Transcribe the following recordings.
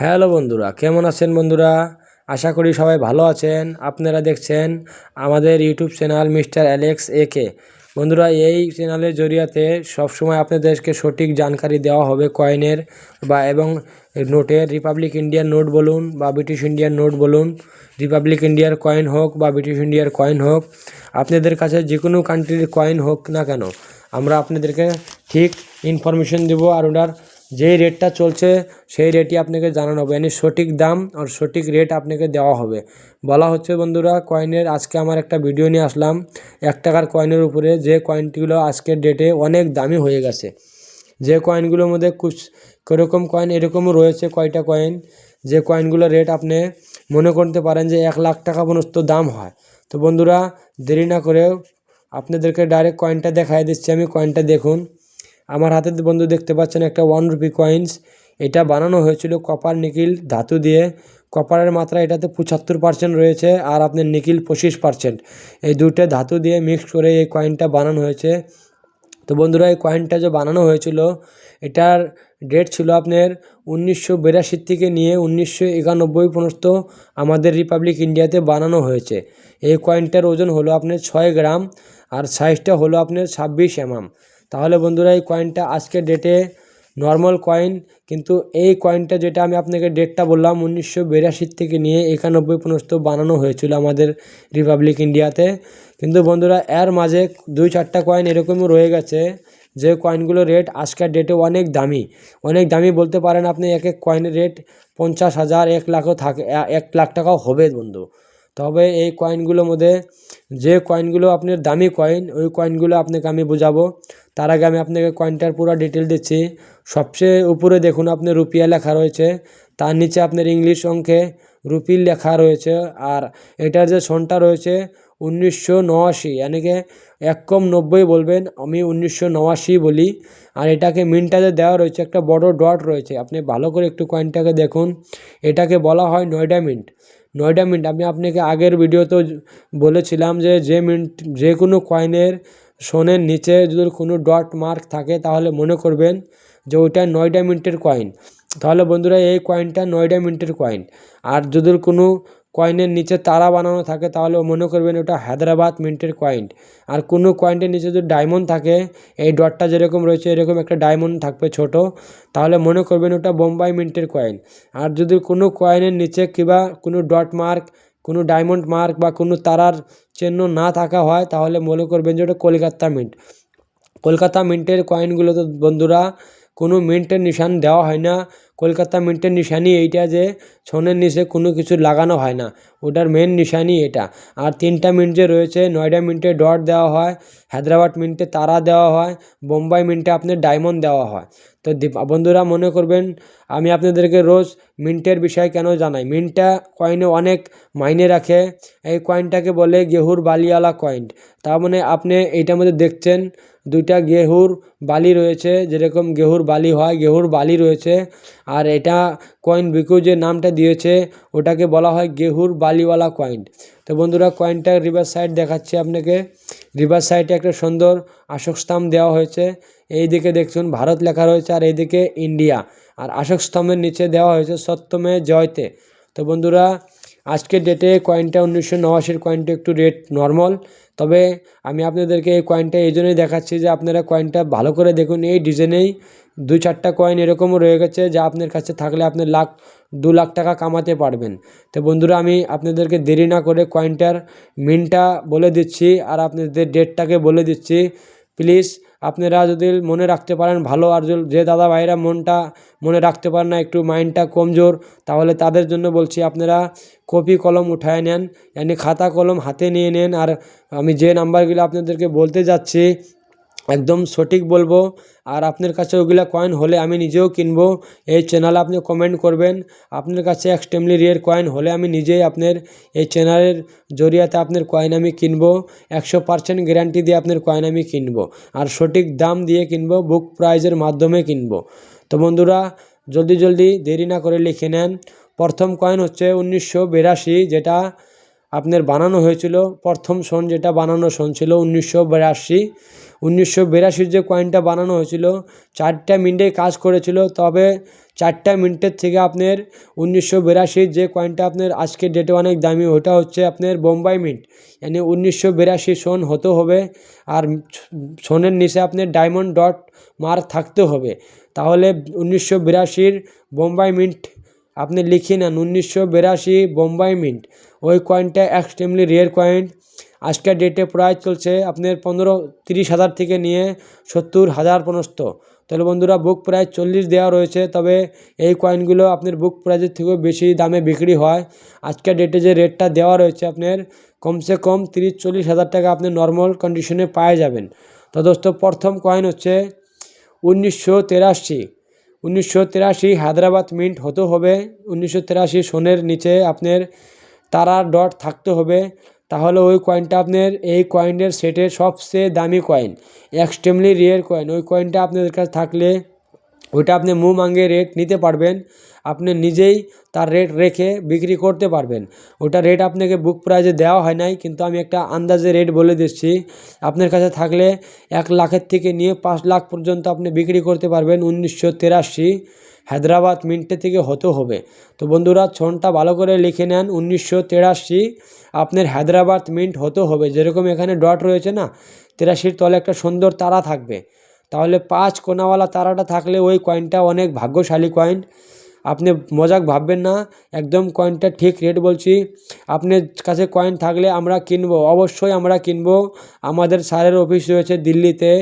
Hello বন্ধুরা, কেমন আছেন বন্ধুরা? আশা করি সবাই ভালো আছেন। আপনারা দেখছেন আমাদের ইউটিউব চ্যানেল মিস্টার অ্যালেক্স একে। বন্ধুরা, এই চ্যানেলের জরিয়াতে সবসময় আপনাদেরকে সঠিক জানকারি দেওয়া হবে কয়েনের বা এবং নোটের রিপাবলিক ইন্ডিয়ার নোট বলুন বা ব্রিটিশ ইন্ডিয়ার নোট বলুন। রিপাবলিক ইন্ডিয়ার কয়েন হোক বা ব্রিটিশ ইন্ডিয়ার কয়েন হোক, আপনাদের কাছে যে কোনো কান্ট্রির কয়েন হোক না কেন, আমরা আপনাদেরকে ঠিক ইনফরমেশন দেবো আর ওনার যেই রেটটা চলছে, সেই রেটই আপনাকে জানানো হবে। মানে সঠিক দাম আর সঠিক রেট আপনাকে দেওয়া হবে। বলা হচ্ছে বন্ধুরা কয়েনের আজকে আমার একটা ভিডিও নিয়ে আসলাম। এক টাকার কয়েনের উপরে যে কয়েনটিগুলো আজকের ডেটে অনেক দামি হয়ে গেছে। যে কয়েনগুলোর মধ্যে কুছ, কীরকম কয়েন এরকমও রয়েছে কয়টা কয়েন যে কয়েনগুলোর রেট আপনি মনে করতে পারেন যে এক লাখ টাকা পর্যন্ত দাম হয়। তো বন্ধুরা, দেরি না করে আপনাদেরকে ডাইরেক্ট কয়েনটা দেখাই দিচ্ছি। আমি কয়েনটা দেখুন। আমার হাতে বন্ধু দেখতে পাচ্ছেন একটা ওয়ান রুপি কয়েন্স এটা বানানো হয়েছিল কপার নিকিল ধাতু দিয়ে। কপারের মাত্রা এটাতে পঁচাত্তর পার্সেন্ট রয়েছে আর আপনার নিকিল পঁচিশ পার্সেন্ট এই দুটো ধাতু দিয়ে মিক্স করে এই কয়েনটা বানানো হয়েছে। তো বন্ধুরা, এই কয়েনটা যে বানানো হয়েছিল, এটার ডেট ছিল আপনার উনিশশো বিরাশির থেকে নিয়ে উনিশশো একানব্বই পর্যন্ত আমাদের রিপাবলিক ইন্ডিয়াতে বানানো হয়েছে। এই কয়েনটার ওজন হলো আপনার ছয় গ্রাম আর সাইজটা হলো আপনার ছাব্বিশ এমএম। তাহলে বন্ধুরা এই কয়েনটা আজকের ডেটে নর্মাল কয়েন কিন্তু এই কয়েনটা যেটা আমি আপনাকে ডেটটা বললাম, উনিশশো বিরাশির থেকে নিয়ে একানব্বই পর্যন্ত বানানো হয়েছিল আমাদের রিপাবলিক ইন্ডিয়াতে কিন্তু বন্ধুরা, এর মাঝে দুই চারটা কয়েন এরকমই রয়ে গেছে, যে কয়েনগুলোর রেট আজকের ডেটে অনেক দামি। অনেক দামি বলতে পারেন আপনি, এক এক কয়েনের রেট পঞ্চাশ হাজার, এক লাখও থাকে এক লাখ টাকাও হবে বন্ধু। তবে এই কয়েনগুলোর মধ্যে যে কয়েনগুলো আপনার দামি কয়েন ওই কয়েনগুলো আপনাকে আমি বোঝাবো। তার আগে আমি আপনাকে কয়েনটার পুরো ডিটেল দিচ্ছি। সবচেয়ে উপরে দেখুন আপনার রুপিয়া লেখা রয়েছে। তার নিচে আপনার ইংলিশ অঙ্কে রুপির লেখা রয়েছে। আর এটার যে সনটা রয়েছে উনিশশো নআশি কি এক কম নব্বই বলবেন, আমি উনিশশো নআশি বলি। আর এটাকে মিনটা যে দেওয়া রয়েছে, একটা বড় ডট রয়েছে। আপনি ভালো করে একটু কয়েনটাকে দেখুন। এটাকে বলা হয় নয়ডা মিন্ট। নয়ডা মিন্ট, আমি আপনাকে আগের ভিডিওতেও বলেছিলাম যে যে মিন্ট, যে কোনো কয়েনের সোনের নিচে যদি কোনো ডট মার্ক থাকে, তাহলে মনে করবেন যে ওইটা নয়ডা মিন্টের কয়েন। তাহলে বন্ধুরা, এই কয়েনটা নয়ডা মিন্টের কয়েন। আর যদি কোনো কয়েনের নিচে তারা বানানো থাকে, তাহলে মনে করবেন ওটা হায়দ্রাবাদ মিন্টের কয়েন আর কোনো কয়েনটির নিচে যদি ডায়মন্ড থাকে, এই ডটটা যেরকম রয়েছে, এরকম একটা ডায়মন্ড থাকবে ছোট, তাহলে মনে করবেন ওটা বোম্বাই মিন্টের কয়েন আর যদি কোনো কয়েনের নিচে কিংবা কোনো ডট মার্ক কোনো ডায়মন্ড মার্ক বা কোনো তারার চিহ্ন না থাকা হয়, তাহলে মনে করবেন যে ওটা কলকাতা মিন্ট কলকাতা মিন্টের কয়েনগুলো তো বন্ধুরা কোনো মিন্টের নিশান দেওয়া হয় না। কলকাতা মিন্টের নিশানি এইটা যে ছনের নিচে কোনো কিছু লাগানো হয় না। ওটার মেন নিশানি এটা। আর তিনটা মিন্ট যে রয়েছে, নয়ডা মিন্টে ডট দেওয়া হয়, হায়দ্রাবাদ মিন্টে তারা দেওয়া হয়, বোম্বাই মিন্টে আপনার ডায়মন্ড দেওয়া হয়। তো বন্ধুরা মনে করবেন, আমি আপনাদেরকে রোজ মিন্টের বিষয় কেন জানাই? মিন্টটা কয়েনে অনেক মাইনে রাখে। এই কয়েনটাকে বলে গেহুর বালিওয়ালা কয়েন তার মানে আপনি এইটার মধ্যে দেখছেন দুইটা গেহুর বালি রয়েছে, যেরকম গেহুর বালি হয়, গেহুর বালি রয়েছে। আর এটা কয়েন বিকু যে নামটা দিয়েছে, ওটাকে বলা হয় গেহুর বালিওয়ালা কয়েন তো বন্ধুরা কয়েনটা রিভার সাইড দেখাচ্ছি আপনাকে। রিভার সাইডে একটা সুন্দর আশোক স্তম্ভ দেওয়া হয়েছে। এই দিকে দেখুন, ভারত লেখা রয়েছে, আর এইদিকে ইন্ডিয়া আর আশোক স্তম্ভের নিচে দেওয়া হয়েছে সত্যমে জয়তে। তো বন্ধুরা আজকের ডেটে কয়েনটা উনিশশো নআশির কয়েনটা একটু রেট নর্মাল তবে আমি আপনাদেরকে এই কয়েনটা এই জন্যই দেখাচ্ছি যে আপনারা কয়েনটা ভালো করে দেখুন। এই ডিজাইনেই দুই চারটা কয়েন এরকমও রয়ে গেছে যা আপনার কাছে থাকলে আপনি লাখ, দু লাখ টাকা কামাতে পারবেন। তো বন্ধুরা, আমি আপনাদেরকে দেরি না করে কয়েনটার মিনটা বলে দিচ্ছি আর আপনাদের ডেটটাকে বলে দিচ্ছি। প্লিজ আপনারা যদি মনে রাখতে পারেন ভালো আর যে দাদা ভাইরা মনটা মনে রাখতে পারেন না, একটু মাইন্ডটা কমজোর, তাহলে তাদের জন্য বলছি আপনারা কপি কলম উঠায় নেন, এনে খাতা কলম হাতে নিয়ে নেন। আর আমি যে নাম্বারগুলো আপনাদেরকে বলতে যাচ্ছি একদম সঠিক বলব। আর আপনার কাছে ওগুলো কয়েন হলে আমি নিজেও কিনবো। এই চ্যানেলে আপনি কমেন্ট করবেন। আপনার কাছে এক্সট্রিমলি রিয়ের কয়েন হলে আমি নিজেই আপনার এই চ্যানেলের জরিয়াতে আপনার কয়েন আমি কিনবো। একশো পার্সেন্ট গ্যারান্টি দিয়ে আপনার কয়েন আমি কিনবো। আর সঠিক দাম দিয়ে কিনবো বুক প্রাইজের মাধ্যমে কিনবো। তো বন্ধুরা, জলদি জলদি দেরি না করে লিখে নেন। প্রথম কয়েন হচ্ছে উনিশশো বিরাশি, যেটা আপনার বানানো হয়েছিল। প্রথম সন যেটা বানানো সন ছিল উনিশশো বিরাশি। উনিশশো বিরাশির যে কয়েনটা বানানো হয়েছিল, চারটা মিনিটে কাজ করেছিল। তবে চারটা মিনিটের থেকে আপনার উনিশশো বিরাশির যে কয়েনটা আপনার আজকের ডেটে অনেক দামি, ওটা হচ্ছে আপনার বোম্বাই মিন্ট। মানে উনিশশো বিরাশি সন হতে হবে আর সনের নিচে আপনার ডায়মন্ড ডট মার্ক থাকতে হবে। তাহলে উনিশশো বিরাশির বোম্বাই মিন্ট আপনি লিখে নেন উনিশশো বিরাশি বোম্বাই মিন্ট। ওই কয়েনটা এক্সট্রিমলি রেয়ার কয়েন আজকের ডেটে প্রায় চলছে আপনার পনেরো তিরিশ হাজার থেকে নিয়ে সত্তর হাজার পর্যন্ত। তাহলে বন্ধুরা বুক প্রাইস চল্লিশ দেওয়া রয়েছে, তবে এই কয়েনগুলো আপনার বুক প্রাইজের থেকেও বেশি দামে বিক্রি হয়। আজকের ডেটে যে রেটটা দেওয়া রয়েছে আপনার, কমসে কম তিরিশ চল্লিশ হাজার টাকা আপনি নর্মাল কন্ডিশনে পায়ে যাবেন। তো দোস্ত, প্রথম কয়েন হচ্ছে উনিশশো তেরাশি। উনিশশো তিরাশি হায়দ্রাবাদ মিন্ট হতে হবে। উনিশশো তিরাশি সোনের নিচে আপনার তারার ডট থাকতে হবে। তাহলে ওই কয়েনটা আপনার, এই কয়েনের সেটের সবচেয়ে দামি কয়েন এক্সট্রিমলি রেয়ার কয়েন ওই কয়েনটা আপনাদের কাছে থাকলে ওইটা আপনি মুমাঙ্গে রেট নিতে পারবেন। আপনি নিজেই তার রেট রেখে বিক্রি করতে পারবেন। ওটা রেট আপনাকে বুক প্রাইজে দেওয়া হয় নাই, কিন্তু আমি একটা আন্দাজে রেট বলে দিচ্ছি। আপনার কাছে থাকলে এক লাখের থেকে নিয়ে পাঁচ লাখ পর্যন্ত আপনি বিক্রি করতে পারবেন উনিশশো তেরাশি। হায়দ্রাবাদ মিন্টে থেকে হতে হবে। তো বন্ধুরা, ছনটা ভালো করে লিখে নেন, উনিশশো তেরাশি, আপনার হায়দ্রাবাদ মিন্ট হতে হবে। যেরকম এখানে ডট রয়েছে না, তেরাশির তলে একটা সুন্দর তারা থাকবে। তাহলে পাঁচ কোনাওয়ালা তারাটা থাকলে ওই কয়েনটা অনেক ভাগ্যশালী কয়েন আপনি মজাক ভাববেন না, একদম কয়েনটা ঠিক রেট বলছি। আপনার কাছে কয়েন থাকলে আমরা কিনবো, অবশ্যই আমরা কিনবো। আমাদের স্যারের অফিস রয়েছে দিল্লিতে,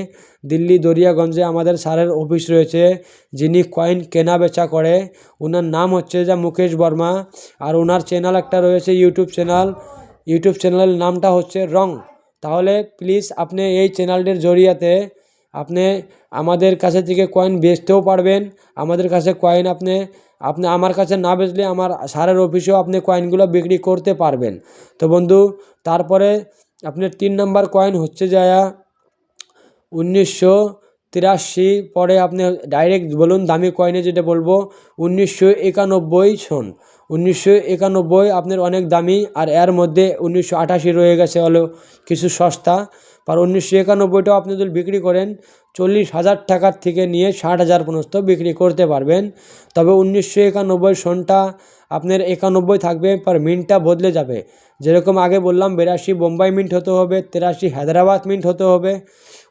দিল্লি দরিয়াগঞ্জে আমাদের স্যারের অফিস রয়েছে, যিনি কয়েন কেনা বেচা করে। ওনার নাম হচ্ছে যা মুকেশ বর্মা, আর ওনার চ্যানেল একটা রয়েছে ইউটিউব চ্যানেল ইউটিউব চ্যানেলের নামটা হচ্ছে রং। তাহলে প্লিজ আপনি এই চ্যানেলটির জরিয়াতে আপনি আমাদের কাছে থেকে কয়েন বেচতেও পারবেন। আমাদের কাছে কয়েন আপনি আপনি আমার কাছে না বেচলে আমার সারের অফিসেও আপনি কয়েনগুলো বিক্রি করতে পারবেন। তো বন্ধু, তারপরে আপনার তিন নাম্বার কয়েন হচ্ছে যায়া উনিশশো তিরাশি, পরে আপনি ডাইরেক্ট বলুন দামি কয়েনে যেটা বলব, উনিশশো একানব্বই সন উনিশশো একানব্বই আপনার অনেক দামি আর এর মধ্যে উনিশশো আটাশি রয়ে গেছে হলো কিছু সস্তা। আর উনিশশো একানব্বইটাও আপনি যদি বিক্রি করেন চল্লিশ হাজার টাকার থেকে নিয়ে ষাট হাজার পর্যন্ত বিক্রি করতে পারবেন। তবে উনিশশো একানব্বই সনটা আপনার একানব্বই থাকবে পার মিন্টটা বদলে যাবে। যেরকম আগে বললাম, বিরাশি বোম্বাই মিন্ট হতে হবে, তেরাশি হায়দ্রাবাদ মিন্ট হতে হবে।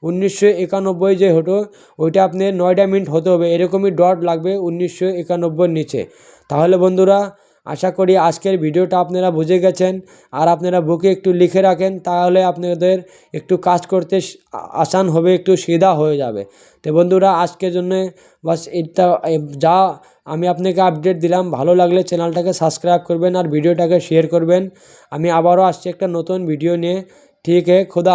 উনিশশো একানব্বই যে হতো, ওইটা আপনার নয়ডা মিন্ট হতে হবে, এরকমই ডট লাগবে উনিশশো একানব্বইয়ের নিচে। তাহলে বন্ধুরা আশা করি আজকের ভিডিওটা আপনারা বুঝে গেছেন। আর আপনারা বুকে একটু লিখে রাখেন, তাহলে আপনাদের একটু কাজ করতে আসান হবে, একটু সিধা হয়ে যাবে। তো বন্ধুরা, আজকের জন্য বাস এটা যা আমি আপনাকে আপডেট দিলাম, ভালো লাগলে চ্যানেলটাকে সাবস্ক্রাইব করবেন আর ভিডিওটাকে শেয়ার করবেন। আমি আবারও আসছি একটা নতুন ভিডিও নিয়ে। ঠিক আছে খোদা